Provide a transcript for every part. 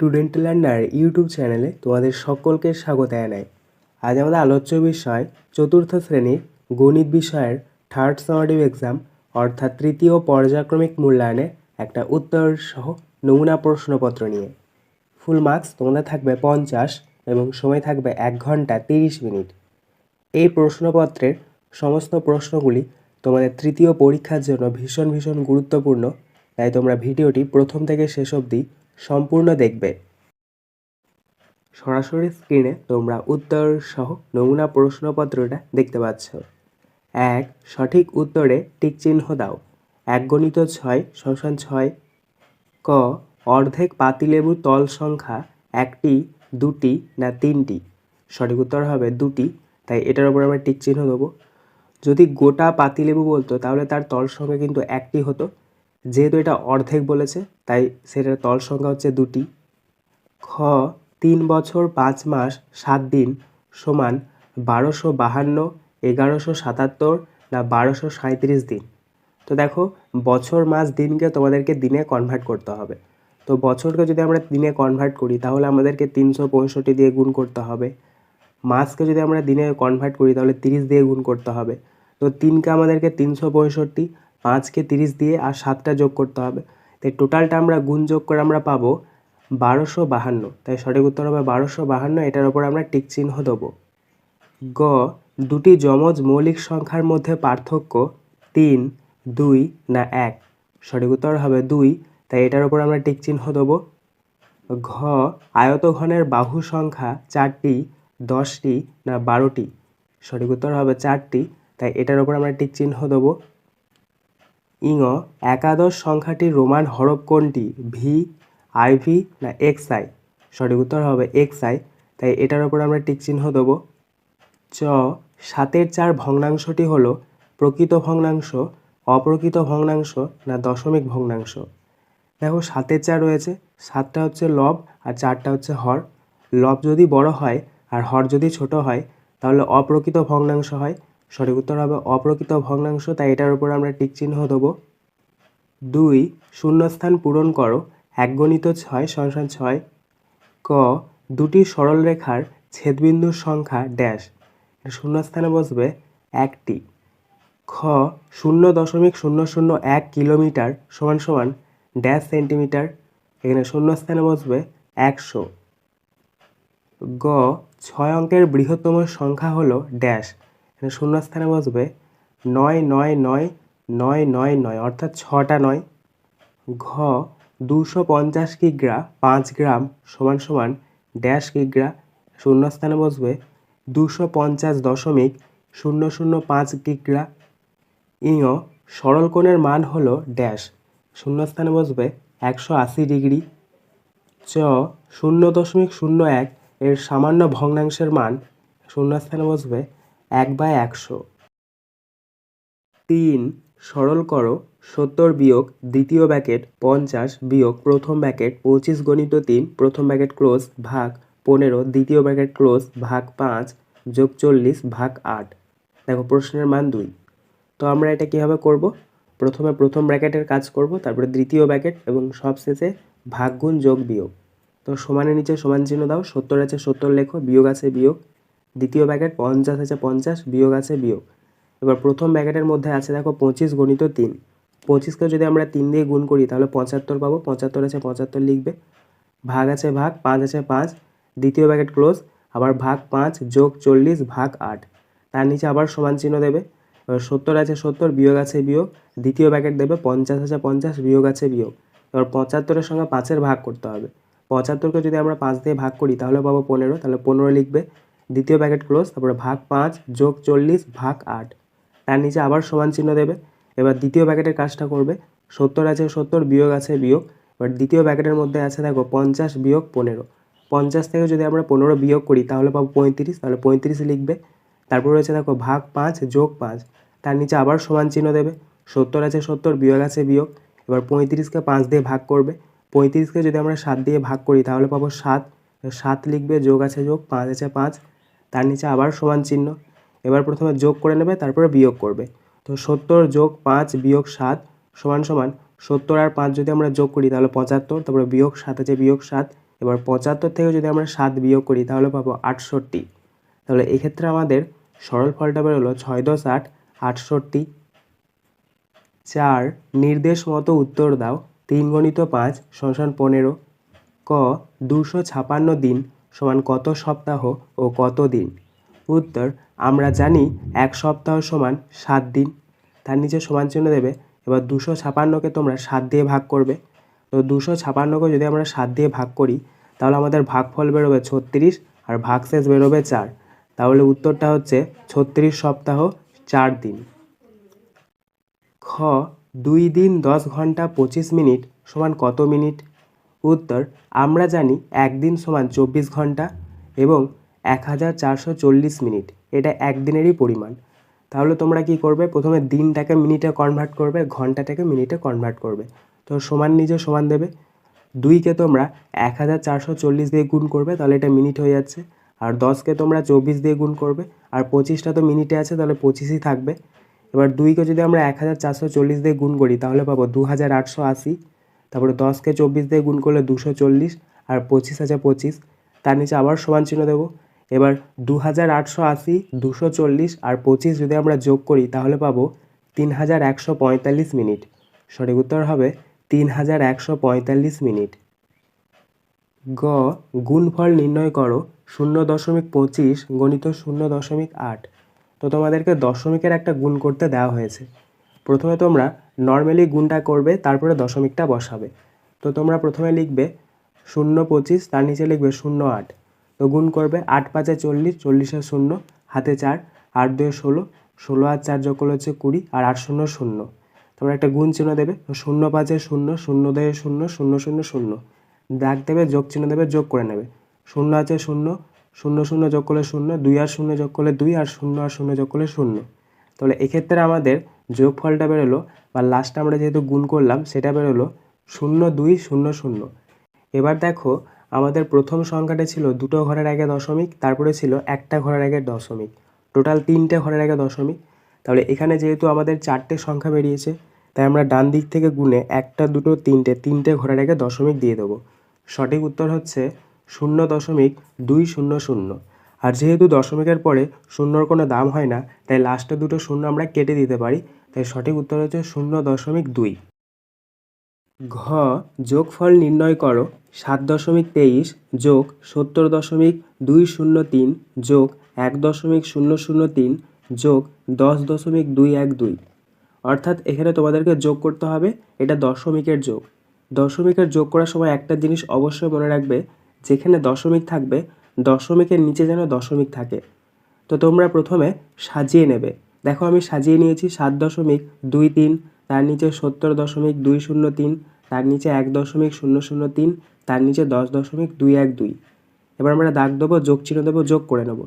Student learner YouTube চ্যানেলে তোমাদের সকলকে স্বাগত জানাই। আজ আমাদের আলোচ্য বিষয় চতুর্থ শ্রেণির গণিত বিষয়ের থার্ড সামারিভ এক্সাম অর্থাৎ তৃতীয় পর্যায়ক্রমিক মূল্যায়নে একটা উত্তর সহ নমুনা প্রশ্নপত্র নিয়ে। ফুল মার্কস তোমাদের থাকবে পঞ্চাশ এবং সময় থাকবে এক ঘণ্টা তিরিশ মিনিট। এই প্রশ্নপত্রের সমস্ত প্রশ্নগুলি তোমাদের তৃতীয় পরীক্ষার জন্য ভীষণ ভীষণ গুরুত্বপূর্ণ, তাই তোমরা ভিডিওটি প্রথম থেকে শেষ অবধি সম্পূর্ণ দেখবে। সরাসরি স্ক্রিনে তোমরা উত্তর সহ নমুনা প্রশ্নপত্রটা দেখতে পাচ্ছ। এক, সঠিক উত্তরে টিক চিহ্ন দাও। এক গণিত ছয় শশান ছয়। ক, অর্ধেক পাতিলেবুর তল সংখ্যা একটি, দুটি না তিনটি? সঠিক উত্তর হবে দুটি, তাই এটার উপর আমরা টিক চিহ্ন দেবো। যদি গোটা পাতিলেবু বলতো, তাহলে তার তল সংখ্যা কিন্তু একটি হতো। যেহেতু এটা অর্ধেক বলেছে, তাই সেটার তল সংখ্যা হচ্ছে দুটি। খ, তিন বছর পাঁচ মাস সাত দিন সমান বারোশো বাহান্ন, এগারোশো সাতাত্তর না বারোশো সাঁইত্রিশ দিন। তো দেখো, বছর, মাস, দিনকে তোমাদেরকে দিনে কনভার্ট করতে হবে। তো বছরকে যদি আমরা দিনে কনভার্ট করি, তাহলে আমাদেরকে তিনশো পঁয়ষট্টি দিয়ে গুণ করতে হবে। মাসকে যদি আমরা দিনে কনভার্ট করি, তাহলে তিরিশ দিয়ে গুণ করতে হবে। তো তিনকে আমাদেরকে তিনশো পঁয়ষট্টি পাঁচকে তিরিশ দিয়ে আর সাতটা যোগ করতে হবে। তাই টোটালটা আমরা গুণ যোগ করে আমরা পাবো বারোশো বাহান্ন। তাই সঠিক উত্তর হবে বারোশো বাহান্ন, এটার ওপর আমরা টিক চিহ্ন দেবো। গ, দুটি যমজ মৌলিক সংখ্যার মধ্যে পার্থক্য তিন, দুই না এক। সঠিক উত্তর হবে দুই, তাই এটার ওপর আমরা টিক চিহ্ন দেবো। ঘ, আয়তঘনের বাহু সংখ্যা চারটি, দশটি না বারোটি। সঠিক উত্তর হবে চারটি, তাই এটার ওপর আমরা টিক চিহ্ন দেবো। ইঙ, একাদশ সংখ্যাটির রোমান হরফ কোনটি? ভি আইভি না এক্স আই সঠিক উত্তর হবে এক্স আই তাই এটার ওপর আমরা টিক চিহ্ন দেবো। চ, সাতের চার ভগ্নাংশটি হলো প্রকৃত ভগ্নাংশ, অপ্রকৃত ভগ্নাংশ না দশমিক ভগ্নাংশ? দেখো সাতের চার রয়েছে, সাতটা হচ্ছে লব আর চারটা হচ্ছে হর। লব যদি বড় হয় আর হর যদি ছোট হয়, তাহলে অপ্রকৃত ভগ্নাংশ হয়। সঠিক উত্তর হবে অপ্রকৃত ভগ্নাংশ, তাই এটার উপর আমরা টিক চিহ্ন দেবো। দুই, শূন্যস্থান পূরণ করো। এক গণিত ছয় সংসান ছয়, ক, দুটি সরল রেখার ছেদবিন্দুর সংখ্যা ড্যাশ। শূন্যস্থানে বসবে একটি। খ, শূন্য দশমিক শূন্য শূন্য এক কিলোমিটার সমান সমান ড্যাশ সেন্টিমিটার। এখানে শূন্যস্থানে বসবে একশো। গ, ছয় অঙ্কের বৃহত্তম সংখ্যা হলো ড্যাশ। এখানে শূন্যস্থানে বসবে নয় নয় নয় নয় নয় নয়, অর্থাৎ ছটা নয়। ঘ, দুশো পঞ্চাশ কিগ্রা, পাঁচ গ্রাম সমান সমান ড্যাশ কিগ্রা, শূন্যস্থানে বসবে দুশো পঞ্চাশ দশমিক শূন্য শূন্য পাঁচ কিগ্রা। ইঙ সরল কোণের মান হলো ড্যাশ, শূন্যস্থানে বসবে একশো আশি ডিগ্রি। চ, শূন্য দশমিক শূন্য এক এর সামান্য ভগ্নাংশের মান, শূন্যস্থানে বসবে এক বাই একশো। তিন, সরল করো, সত্তর বিয়োগ দ্বিতীয় ব্যাকেট, পঞ্চাশ বিয়োগ প্রথম ব্যাকেট, পঁচিশ গণিত তিন, প্রথম ব্যাকেট ক্লোজ, ভাগ পনেরো, দ্বিতীয় ব্যাকেট ক্লোজ, ভাগ পাঁচ, যোগ চল্লিশ, ভাগ আট। দেখো, প্রশ্নের মান দুই। তো আমরা এটা কীভাবে করব? প্রথমে প্রথম ব্র্যাকেটের কাজ করব, তারপরে দ্বিতীয় ব্র্যাকেট এবং সবশেষে ভাগ গুণ যোগ বিয়োগ। তো সমানের নিচে সমান চিহ্ন দাও, সত্তর আছে সত্তর লেখো, বিয়োগ আছে বিয়োগ দ্বিতীয় ব্র্যাকেট পঞ্চাশ আছে, পঞ্চাশ, বিয়োগ আছে, বিয়োগ। এবার প্রথম ব্র্যাকেটের মধ্যে আছে, দেখো, পঁচিশ গণিত তিন। পঁচিশকে যদি আমরা তিন দিয়ে গুণ করি, তাহলে পঁচাত্তর পাবো। পঁচাত্তর আছে, পঁচাত্তর লিখবে। ভাগ আছে, ভাগ, পাঁচ আছে, পাঁচ। দ্বিতীয় ব্র্যাকেট ক্লোজ, আবার ভাগ পাঁচ যোগ চল্লিশ, ভাগ আট। তার নিচে আবার সমান চিহ্ন দেবে। এবার সত্তর আছে, সত্তর, বিয়োগ আছে, বিয়োগ। দ্বিতীয় ব্র্যাকেট দেবে, পঞ্চাশ আছে, পঞ্চাশ, বিয়োগ আছে, বিয়োগ। এবার পঁচাত্তরের সঙ্গে পাঁচের ভাগ করতে হবে। পঁচাত্তরকে যদি আমরা পাঁচ দিয়ে ভাগ করি, তাহলে পাবো পনেরো। তাহলে পনেরো লিখবে। দ্বিতীয় ব্র্যাকেট ক্লোজ, তারপরে ভাগ পাঁচ, যোগ চল্লিশ, ভাগ আট। তার নিচে আবার সমান চিহ্ন দেবে। এবার দ্বিতীয় ব্র্যাকেটের কাজটা করবে। সত্তর আছে সত্তর, বিয়োগ আছে বিয়োগ। এবার দ্বিতীয় ব্র্যাকেটের মধ্যে আছে দেখো পঞ্চাশ বিয়োগ পনেরো। পঞ্চাশ থেকে যদি আমরা পনেরো বিয়োগ করি, তাহলে পাবো পঁয়ত্রিশ, তাহলে পঁয়ত্রিশ লিখবে। তারপর রয়েছে দেখো ভাগ পাঁচ, যোগ পাঁচ। তার নিচে আবার সমান চিহ্ন দেবে। সত্তর আছে সত্তর, বিয়োগ আছে বিয়োগ। এবার পঁয়ত্রিশকে পাঁচ দিয়ে ভাগ করবে। পঁয়ত্রিশকে যদি আমরা সাত দিয়ে ভাগ করি, তাহলে পাবো সাত। সাত লিখবে, যোগ আছে যোগ, পাঁচ আছে পাঁচ। তার নিচে আবার সমান চিহ্ন। এবার প্রথমে যোগ করে নেবে, তারপরে বিয়োগ করবে। তো সত্তর যোগ পাঁচ বিয়োগ সাত সমান সমান সত্তর আর পাঁচ যদি আমরা যোগ করি, তাহলে পঁচাত্তর, তারপরে বিয়োগ সাত আছে বিয়োগ সাত। এবার পঁচাত্তর থেকে যদি আমরা সাত বিয়োগ করি, তাহলে পাবো আটষট্টি। তাহলে এক্ষেত্রে আমাদের সরল ফলটা বেরোলো ছয় দশ আট, আটষট্টি। চার, নির্দেশ মতো উত্তর দাও, তিন গণিত পাঁচ সমান পনেরো। ক, দুশো ছাপান্ন দিন সমান কত সপ্তাহ ও কত দিন? উত্তর, আমরা জানি এক সপ্তাহ সমান সাত দিন। তার নিচে সমান চিহ্ন দেবে, এবার দুশো ছাপান্নকে তোমরা সাত দিয়ে ভাগ করবে। তো দুশো ছাপান্নকে যদি আমরা সাত দিয়ে ভাগ করি, তাহলে আমাদের ভাগফল বেরোবে ছত্রিশ আর ভাগশেষ বেরোবে চার। তাহলে উত্তরটা হচ্ছে ছত্রিশ সপ্তাহ চার দিন। খ, দুই দিন দশ ঘণ্টা পঁচিশ মিনিট সমান কত মিনিট? উত্তর, আমরা জানি একদিন সমান চব্বিশ ঘণ্টা এবং এক হাজার চারশো চল্লিশ মিনিট। এটা একদিনেরই পরিমাণ। তাহলে তোমরা কি করবে? প্রথমে দিনটাকে মিনিটে কনভার্ট করবে, ঘন্টাটাকে মিনিটে কনভার্ট করবে। তো সমান নিজে সমান দেবে। দুইকে তোমরা এক হাজার চারশো চল্লিশ দিয়ে গুণ করবে, তাহলে এটা মিনিট হয়ে যাচ্ছে। আর দশকে তোমরা চব্বিশ দিয়ে গুণ করবে। আর পঁচিশটা তো মিনিটে আছে, তাহলে পঁচিশই থাকবে। এবার দুইকে যদি আমরা এক হাজার চারশো চল্লিশ দিয়ে গুণ করি, তাহলে পাবো দু হাজার আটশো আশি। তারপরে দশকে চব্বিশ দিয়ে গুণ করলে দুশো চল্লিশ আর পঁচিশ হাজার পঁচিশ। তার নিচে আবার সমান চিহ্ন দেবো। এবার দু হাজার আটশো আশি, দুশো চল্লিশ আর পঁচিশ যদি আমরা যোগ করি, তাহলে পাবো তিন হাজার একশো পঁয়তাল্লিশ মিনিট। সঠিক উত্তর হবে তিন হাজার একশো পঁয়তাল্লিশ মিনিট। গ, গুণফল নির্ণয় করো, শূন্য দশমিক পঁচিশ গণিত শূন্য দশমিক আট। তো তোমাদেরকে দশমিকের একটা গুণ করতে দেওয়া হয়েছে। প্রথমে তোমরা নর্মালি গুণটা করবে, তারপরে দশমিকটা বসাবে। তো তোমরা প্রথমে লিখবে শূন্য পঁচিশ, তার নিচে লিখবে শূন্য আট। তো গুণ করবে আট পাঁচে চল্লিশ, চল্লিশে শূন্য, হাতে চার, আট দুয়ে ষোলো ষোলো আর চার যোগ করলে হচ্ছে কুড়ি, আর আট শূন্য শূন্য। তোমরা একটা গুণ চিহ্ন দেবে, তো শূন্য পাঁচে শূন্য শূন্য দুয়ে শূন্য শূন্য শূন্য শূন্য। দাগ দেবে, যোগ চিহ্ন দেবে, যোগ করে নেবে। শূন্য আছে শূন্য শূন্য শূন্য যোগ করলে শূন্য, দুই আর শূন্য যোগ করলে দুই, আর শূন্য আর শূন্য যোগ করলে শূন্য। তাহলে এক্ষেত্রে আমাদের যোগফলটা বেরোলো বা লাস্টে আমরা যেহেতু গুণ করলাম, সেটা বেরোলো শূন্য দুই শূন্য শূন্য। এবার দেখো, আমাদের প্রথম সংখ্যাটা ছিল দুটো ঘরের আগে দশমিক, তারপরে ছিল একটা ঘরের আগে দশমিক। টোটাল তিনটে ঘরের আগে দশমিক। তাহলে এখানে যেহেতু আমাদের চারটে সংখ্যা বেরিয়েছে, তাই আমরা ডান দিক থেকে গুণে একটা, দুটো, তিনটে তিনটে ঘরের আগে দশমিক দিয়ে দেবো। সঠিক উত্তর হচ্ছে শূন্য দশমিক দুই শূন্য শূন্য। আর যেহেতু দশমিকের পরে শূন্যর কোনো দাম হয় না, তাই লাস্টে দুটো শূন্য আমরা কেটে দিতে পারি। তাই সঠিক উত্তর হচ্ছে শূন্য দশমিক দুই। ঘ, যোগফল নির্ণয় করো। সাত দশমিক তেইশ যোগ সত্তর দশমিক দুই শূন্য তিন যোগ এক দশমিক শূন্য শূন্য তিন যোগ দশ দশমিক দুই এক দুই। অর্থাৎ এখানে তোমাদেরকে যোগ করতে হবে, এটা দশমিকের যোগ। দশমিকের যোগ করার সময় একটা জিনিস অবশ্যই মনে রাখবে, যেখানে দশমিক থাকবে দশমিকের নিচে যেন দশমিক থাকে। তো তোমরা প্রথমে সাজিয়ে নেবে। দেখো আমি সাজিয়ে নিয়েছি সাত দশমিক দুই তিন, তার নিচে সত্তর দশমিক দুই শূন্য তিন, তার নিচে এক দশমিক শূন্য শূন্য তিন, তার নিচে দশ দশমিক দুই এক দুই। এবার আমরা দাগ দেবো, যোগ চিহ্ন দেবো, যোগ করে নেব।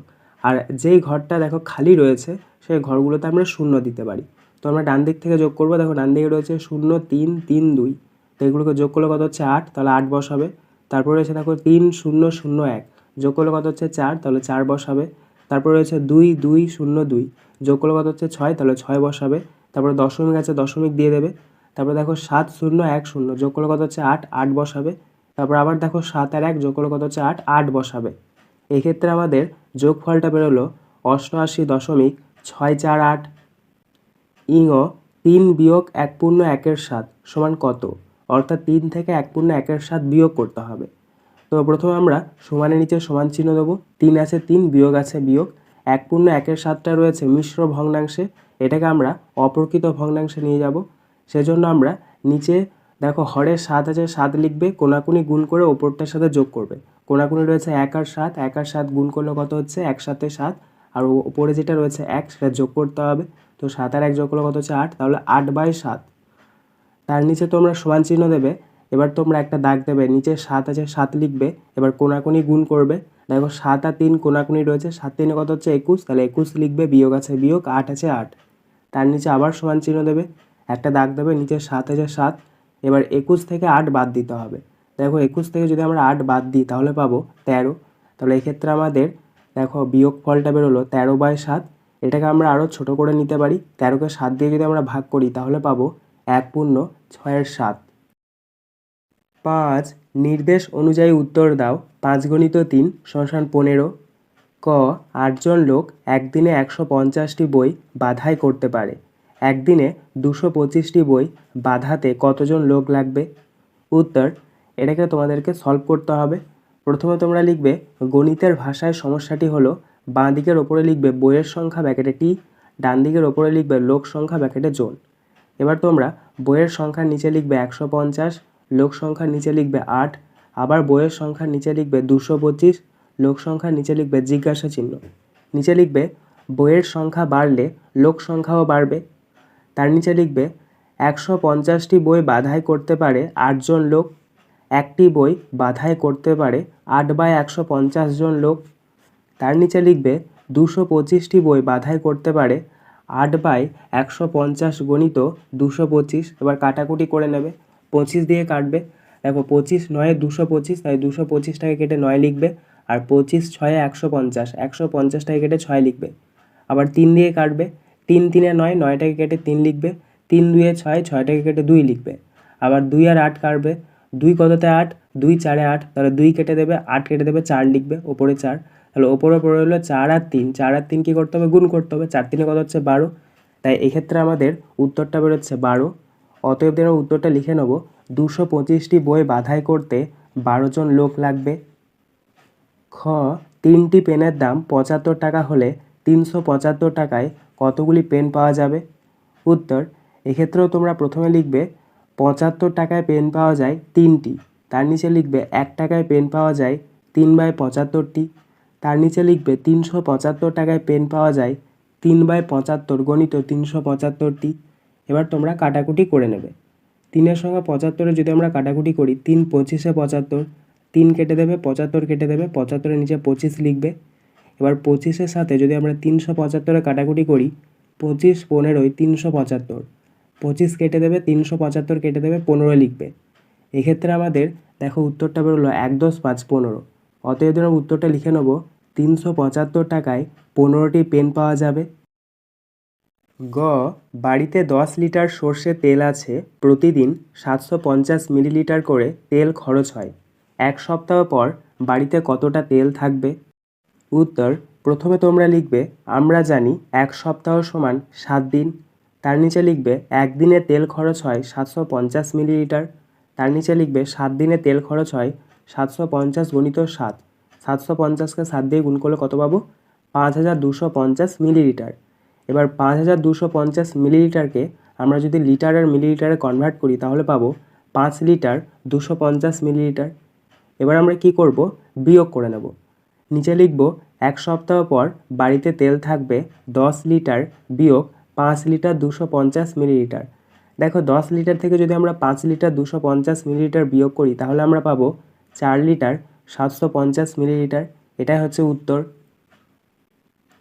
আর যেই ঘরটা দেখো খালি রয়েছে, সেই ঘরগুলোতে আমরা শূন্য দিতে পারি। তো আমরা ডান দিক থেকে যোগ করব, দেখো ডান দিকে রয়েছে শূন্য তিন তিন দুই। তো এগুলোকে যোগ করলে কত হচ্ছে আট, তাহলে আট বসাবে। তারপরে রয়েছে দেখো তিন শূন্য শূন্য এক। যোগ করলে কত হচ্ছে চার? তাহলে চার বসাবে। তারপরে রয়েছে দুই দুই, শূন্য, দুই। যোগ করলে কত হচ্ছে ছয়? তাহলে ছয় বসাবে। তারপরে দশমিক আছে, দশমিক দিয়ে দেবে। তারপরে দেখো সাত, শূন্য, এক, শূন্য। যোগ করলে কত হচ্ছে আট? আট বসাবে। তারপর আবার দেখো সাত আর এক, যোগ করলে কত হচ্ছে আট? আট বসাবে। এক্ষেত্রে আমাদের যোগফলটা বেরোলো অষ্টআশি দশমিক ছয় চার আট ইঙ তিন বিয়োগ এক পূর্ণ একের সাত সমান কত? অর্থাৎ তিন থেকে এক পূর্ণ একের সাত বিয়োগ করতে হবে। তো প্রথমে আমরা সমানের নিচে সমান চিহ্ন দেবো। তিন আছে তিন, বিয়োগ আছে বিয়োগ। এক পূর্ণ একের সাতটা রয়েছে মিশ্র ভগ্নাংশে। এটাকে আমরা অপ্রকৃত ভগ্নাংশে নিয়ে যাব। সেজন্য আমরা নিচে, দেখো, হরের সাত আছে, সাত লিখবে, কোনাকুনি গুণ করে ওপরটার সাথে যোগ করবে। কোনাকুনি রয়েছে এক আর সাত, এক আর সাত গুণ করলে কত হচ্ছে? এক সাথে সাত। আর ওপরে যেটা রয়েছে এক, সেটা যোগ করতে হবে। তো সাত আর এক যোগ করলে কত হচ্ছে? আট। তাহলে আট বাই সাত। তার নিচে তোমরা সমান চিহ্ন দেবে। এবার তোমরা একটা দাগ দেবে, নিচে সাত আছে, সাত লিখবে, এবার কোনাকুনি গুণ করবে। দেখো সাত আর তিন কোনাকুনি রয়েছে, সাত তিনে কত হচ্ছে? একুশ, তাহলে একুশ লিখবে, বিয়োগ আছে বিয়োগ, আট আছে আট। তার নিচে আবার সমান চিহ্ন দেবে, একটা দাগ দেবে, নিচে সাত আছে সাত, এবার একুশ থেকে আট বাদ দিতে হবে। দেখো একুশ থেকে যদি আমরা আট বাদ দিই, তাহলে পাবো তেরো। তাহলে এক্ষেত্রে আমাদের, দেখো বিয়োগ ফলটা বেরোলো তেরো বাই সাত, এটাকে আমরা আরও ছোট করে নিতে পারি, তেরোকে সাত দিয়ে যদি আমরা ভাগ করি, তাহলে পাবো এক পূর্ণ ছয়ের সাত। পাঁচ নির্দেশ অনুযায়ী উত্তর দাও। পাঁচ গণিত তিন, শ্মশান পনেরো। ক, আটজন লোক একদিনে একশো পঞ্চাশটি বই বাধাই করতে পারে। একদিনে দুশো পঁচিশটি বই বাধাতে কতজন লোক লাগবে? উত্তর, এটাকে তোমাদেরকে সলভ করতে হবে। প্রথমে তোমরা লিখবে, গণিতের ভাষায় সমস্যাটি হলো, বাঁ দিকের ওপরে লিখবে বইয়ের সংখ্যা ব্যাকেটে টি, ডান দিকের ওপরে লিখবে লোক সংখ্যা ব্যাকেটে জোন। এবার তোমরা বইয়ের সংখ্যার নিচে লিখবে একশো পঞ্চাশ লোক সংখ্যার নিচে লিখবে আট, আবার বইয়ের সংখ্যার নিচে লিখবে দুশো পঁচিশ, লোক সংখ্যার নিচে লিখবে জিজ্ঞাসা চিহ্ন। নিচে লিখবে বইয়ের সংখ্যা বাড়লে লোক সংখ্যাও বাড়বে। তার নিচে লিখবে একশো পঞ্চাশটি বই বাধাই করতে পারে আটজন লোক, একটি বই বাধাই করতে পারে আট বাই একশো পঞ্চাশ জন লোক। তার নিচে লিখবে দুশো পঁচিশটি বই বাধাই করতে পারে আট বাই একশো পঞ্চাশ গণিত দুশো পঁচিশ। এবার কাটাকুটি করে নেবে। পঁচিশ দিয়ে কাটবে। দেখো পঁচিশ নয়ে দুশো পঁচিশ, তাই দুশো পঁচিশটাকে কেটে নয় লিখবে। আর পঁচিশ ছয়ে একশো পঞ্চাশ, একশো পঞ্চাশটাকে কেটে ছয় লিখবে। আবার তিন দিয়ে কাটবে। তিন তিনে নয়, নয়টাকে কেটে তিন লিখবে। তিন দুয়ে ছয়, ছয়টাকে কেটে দুই লিখবে। আবার দুই আর আট কাটবে। দুই কততে আট? দুই চারে আট। তাহলে দুই কেটে দেবে, আট কেটে দেবে, চার লিখবে ওপরে চার। তাহলে ওপরে পড়ে হলো চার আর তিন। চার আর তিন কী করতে হবে, গুণ করতে হবে। চার তিনে কত হচ্ছে? বারো। তাই এক্ষেত্রে আমাদের উত্তরটা বেরোচ্ছে বারো। অতএব আমরা উত্তরটা লিখে নেব। দুশো পঁচিশটি বই বাধাই করতে বারো জন লোক লাগবে। খ, তিনটি পেনের দাম পঁচাত্তর টাকা হলে তিনশো পঁচাত্তর টাকায় কতগুলি পেন পাওয়া যাবে? উত্তর, এক্ষেত্রেও তোমরা প্রথমে লিখবে, পঁচাত্তর টাকায় পেন পাওয়া যায় তিনটি, তার নিচে লিখবে এক টাকায় পেন পাওয়া যায় তিন বাই পঁচাত্তরটি, তার নিচে লিখবে তিনশো পঁচাত্তর টাকায় পেন পাওয়া যায় তিন বাই পঁচাত্তর, গণিত তিনশো পঁচাত্তরটি। এবার তোমরা কাটাকুটি করে নেবে। তিনের সঙ্গে পঁচাত্তরে যদি আমরা কাটাকুটি করি, তিন পঁচিশে পঁচাত্তর, তিন কেটে দেবে, পঁচাত্তর কেটে দেবে, পঁচাত্তরের নিচে পঁচিশ লিখবে। এবার পঁচিশের সাথে যদি আমরা তিনশো পঁচাত্তরে কাটাকুটি করি, পঁচিশ পনেরোই তিনশো পঁচাত্তর, পঁচিশ কেটে দেবে, তিনশো পঁচাত্তর কেটে দেবে পনেরো লিখবে। এক্ষেত্রে আমাদের দেখো উত্তরটা বেরোলো এক দশ পাঁচ পনেরো। অতএব উত্তরটা লিখে নেব, তিনশো পঁচাত্তর টাকায় পনেরোটি পেন পাওয়া যাবে। গ, বাড়িতে দশ লিটার সর্ষে তেল আছে, প্রতিদিন সাতশো পঞ্চাশ মিলিলিটার করে তেল খরচ হয়। এক সপ্তাহ পর বাড়িতে কতটা তেল থাকবে? উত্তর, প্রথমে তোমরা লিখবে, আমরা জানি এক সপ্তাহ সমান সাত দিন। তার নিচে লিখবে একদিনে তেল খরচ হয় সাতশো পঞ্চাশ মিলিলিটার। তার নিচে লিখবে, সাত দিনে তেল খরচ হয় সাতশো পঞ্চাশ গুণিত সাত। সাতশো পঞ্চাশকে সাত দিয়ে গুণ করলে কত পাবো? পাঁচ হাজার দুশো পঞ্চাশ মিলিলিটার। এবার পাঁচ হাজার দুশো পঞ্চাশ মিলিলিটারকে আমরা যদি লিটার আর মিলিলিটারে কনভার্ট করি, তাহলে পাবো পাঁচ লিটার দুশো পঞ্চাশ মিলিলিটার। এবার আমরা কি করব? বিয়োগ করে নেব। নিচে লিখব, এক সপ্তাহ পর বাড়িতে তেল থাকবে, দশ লিটার বিয়োগ পাঁচ লিটার দুশো পঞ্চাশ মিলিলিটার। দেখো, দশ লিটার থেকে যদি আমরা পাঁচ লিটার দুশো পঞ্চাশ মিলিলিটার বিয়োগ করি, তাহলে আমরা পাবো চার লিটার সাতশো পঞ্চাশ মিলিলিটার। এটাই হচ্ছে উত্তর।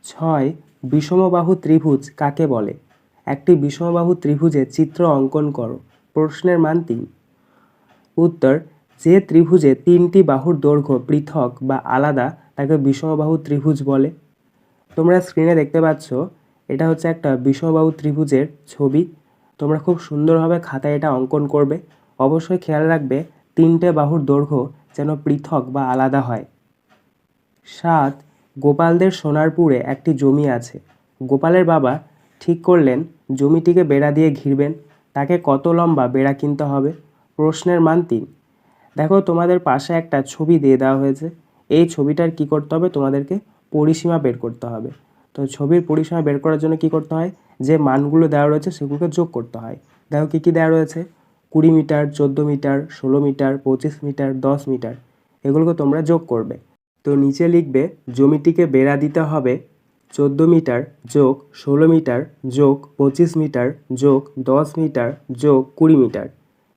ছয় বিষমবাহু ত্রিভুজ কাকে বলে? একটি বিষমবাহু ত্রিভুজের চিত্র অঙ্কন করো। প্রশ্নের মান তিন। উত্তর, যে ত্রিভুজে তিনটি বাহুর দৈর্ঘ্য পৃথক বা আলাদা, তাকে বিষমবাহু ত্রিভুজ বলে। তোমরা স্ক্রিনে দেখতে পাচ্ছ, এটা হচ্ছে একটা বিষমবাহু ত্রিভুজের ছবি। তোমরা খুব সুন্দরভাবে খাতায় এটা অঙ্কন করবে। অবশ্যই খেয়াল রাখবে, তিনটে বাহুর দৈর্ঘ্য যেন পৃথক বা আলাদা হয়। সাত গোপালদের সোনারপুরে একটি জমি আছে। গোপালের বাবা ঠিক করলেন, জমিটিকে বেড়া দিয়ে ঘিরবেন, তাকে কত লম্বা বেড়া কিনতে হবে? প্রশ্নের মান তিন। দেখো, তোমাদের পাশে একটা ছবি দিয়ে দেওয়া হয়েছে। এই ছবিটার কি করতে হবে? তোমাদেরকে পরিসীমা বের করতে হবে। তো ছবির পরিসীমা বের করার জন্য কি করতে হয়? যে মানগুলো দেওয়া রয়েছে সেগুলোকে যোগ করতে হয়। দেখো, কী কী দেওয়া রয়েছে? কুড়ি মিটার, চোদ্দ মিটার, ষোলো মিটার, পঁচিশ মিটার, দশ মিটার, এগুলোকে তোমরা যোগ করবে। তো নিচে লিখবে, জমিটিকে বেড়া দিতে হবে চোদ্দ মিটার যোগ ষোলো মিটার যোগ পঁচিশ মিটার যোগ দশ মিটার যোগ কুড়ি মিটার।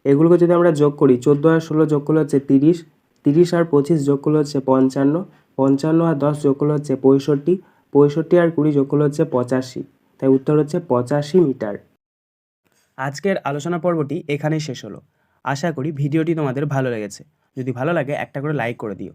এগুলোকে যদি আমরা যোগ করি, চোদ্দ আর ষোলো যোগ করলে হচ্ছে তিরিশ তিরিশ আর পঁচিশ যোগ করলে হচ্ছে পঞ্চান্ন পঞ্চান্ন আর দশ যোগ করলে হচ্ছে পঁয়ষট্টি পঁয়ষট্টি আর কুড়ি যোগ করলে হচ্ছে পঁচাশি। তাই উত্তর হচ্ছে পঁচাশি মিটার। আজকের আলোচনা পর্বটি এখানেই শেষ হলো। আশা করি ভিডিওটি তোমাদের ভালো লেগেছে। যদি ভালো লাগে একটা করে লাইক করে দিও।